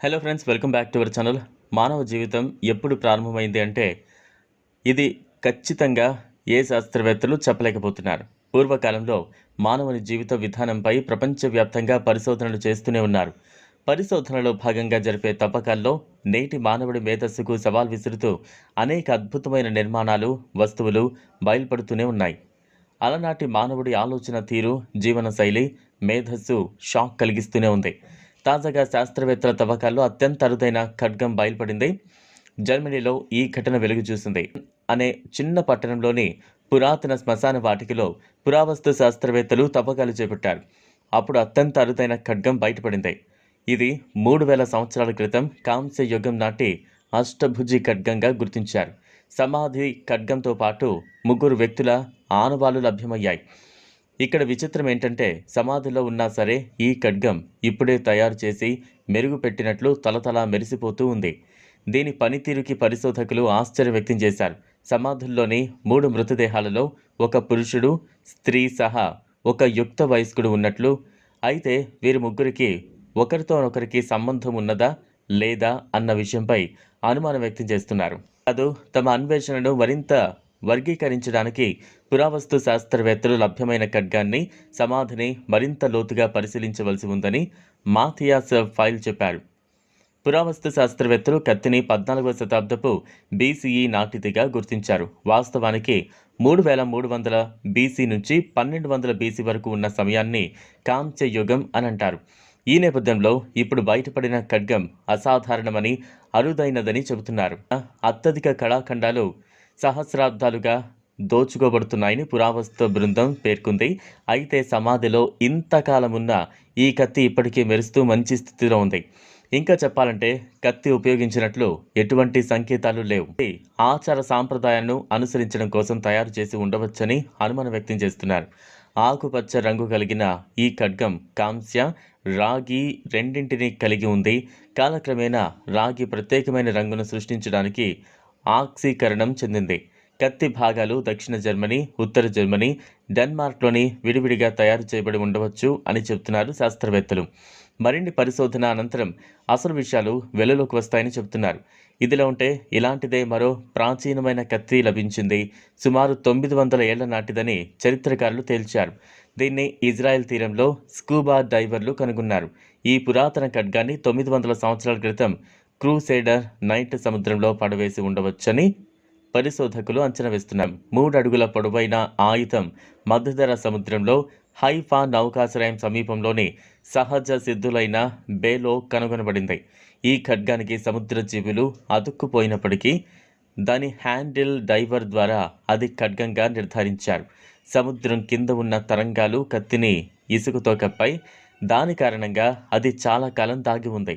Hello friends welcome back to our channel మానవ జీవితం ఎప్పుడు ప్రారంభమైంది అంటే ఇది ఖచ్చితంగా ఏ శాస్త్రవేత్తలు చెప్పలేకపోతున్నారు. పూర్వకాలంలో మానవుని జీవిత విధానంపై ప్రపంచవ్యాప్తంగా పరిశోధనలు చేస్తూనే ఉన్నారు. పరిశోధనలో భాగంగా జరిపే తవ్వకాల్లో నేటి మానవుడి మేధస్సుకు సవాల్ విసురుతూ అనేక అద్భుతమైన నిర్మాణాలు వస్తువులు బయలుపడుతూనే ఉన్నాయి. అలనాటి మానవుడి ఆలోచన తీరు జీవనశైలి మేధస్సు షాక్ కలిగిస్తూనే ఉంది. తాజాగా శాస్త్రవేత్తల తవ్వకాల్లో అత్యంత అరుదైన ఖడ్గం బయలుపడింది. జర్మనీలో ఈ ఘటన వెలుగు చూసింది. అనే చిన్న పట్టణంలోని పురాతన శ్మశాన వాటికలో పురావస్తు శాస్త్రవేత్తలు తవ్వకాలు చేపట్టారు. అప్పుడు అత్యంత అరుదైన ఖడ్గం బయటపడింది. ఇది మూడు వేల సంవత్సరాల క్రితం కాంస్య యుగం నాటి అష్టభుజి ఖడ్గంగా గుర్తించారు. సమాధి ఖడ్గంతో పాటు ముగ్గురు వ్యక్తుల ఆనవాళ్ళు లభ్యమయ్యాయి. ఇక్కడ విచిత్రం ఏంటంటే సమాధిలో ఉన్నా సరే ఈ ఖడ్గం ఇప్పుడే తయారు చేసి మెరుగుపెట్టినట్లు తలతలా మెరిసిపోతూ ఉంది. దీని పనితీరుకి పరిశోధకులు ఆశ్చర్య వ్యక్తం చేశారు. సమాధుల్లోని మూడు మృతదేహాలలో ఒక పురుషుడు స్త్రీ సహా ఒక యుక్త వయస్కుడు ఉన్నట్లు. అయితే వీరి ముగ్గురికి ఒకరితో ఒకరికి సంబంధం ఉన్నదా లేదా అన్న విషయంపై అనుమానం వ్యక్తం చేస్తున్నారు. అది తమ అన్వేషణను మరింత వర్గీకరించడానికి పురావస్తు శాస్త్రవేత్తలు లభ్యమైన ఖడ్గాన్ని సమాధిని మరింత లోతుగా పరిశీలించవలసి ఉందని మాథియాస్ ఫైల్ చెప్పారు. పురావస్తు శాస్త్రవేత్తలు కత్తిని పద్నాలుగవ శతాబ్దపు బీసీఈ నాటిదిగా గుర్తించారు. వాస్తవానికి మూడు వేల మూడు వందల బీసీ నుంచి పన్నెండు వందల బీసీ వరకు ఉన్న సమయాన్ని కాంస్య యుగం అని అంటారు ఈ నేపథ్యంలో ఇప్పుడు బయటపడిన ఖడ్గం అసాధారణమని అరుదైనదని చెబుతున్నారు. అత్యధిక కళాఖండాలు సహస్రాబ్దాలుగా దోచుకోబడుతున్నాయని పురావస్తు బృందం పేర్కొంది. అయితే సమాధిలో ఇంతకాలం ఉన్న ఈ కత్తి ఇప్పటికీ మెరుస్తూ మంచి స్థితిలో ఉంది. ఇంకా చెప్పాలంటే కత్తి ఉపయోగించినట్లు ఎటువంటి సంకేతాలు లేవు. ఆచార సాంప్రదాయాలను అనుసరించడం కోసం తయారు చేసి ఉండవచ్చని అనుమానం వ్యక్తం చేస్తున్నారు. ఆకుపచ్చ రంగు కలిగిన ఈ ఖడ్గం కాంస్య రాగి రెండింటిని కలిగి ఉంది. కాలక్రమేణా రాగి ప్రత్యేకమైన రంగును సృష్టించడానికి ఆక్సీకరణం చెందింది. కత్తి భాగాలు దక్షిణ జర్మనీ ఉత్తర జర్మనీ డెన్మార్క్లోని విడివిడిగా తయారు చేయబడి ఉండవచ్చు అని చెబుతున్నారు శాస్త్రవేత్తలు. మరిన్ని పరిశోధన అనంతరం అసలు విషయాలు వెలులోకి వస్తాయని చెబుతున్నారు. ఇదిలా ఉంటే ఇలాంటిదే మరో ప్రాచీనమైన కత్తి లభించింది సుమారు తొమ్మిది వందల ఏళ్ళ నాటిదని చరిత్రకారులు తేల్చారు. దీన్ని ఇజ్రాయెల్ తీరంలో స్కూబా డైవర్లు కనుగొన్నారు. ఈ పురాతన ఖడ్గాన్ని తొమ్మిది వందల సంవత్సరాల క్రితం క్రూసేడర్ నైట్ సముద్రంలో పడవేసి ఉండవచ్చని పరిశోధకులు అంచనా వేస్తున్నారు మూడు అడుగుల పొడవైన ఆయుధం మధ్యధర సముద్రంలో హైఫా నౌకాశ్రయం సమీపంలోని సహజ సిద్ధులైన బేలో కనుగొనబడింది. ఈ ఖడ్గానికి సముద్ర జీవులు అతుక్కుపోయినప్పటికీ దాని హ్యాండిల్ డైవర్ ద్వారా అది ఖడ్గంగా నిర్ధారించారు. సముద్రం కింద ఉన్న తరంగాలు కత్తిని ఇసుకతో కప్పాయి దాని కారణంగా అది చాలా కాలం దాగి ఉంది.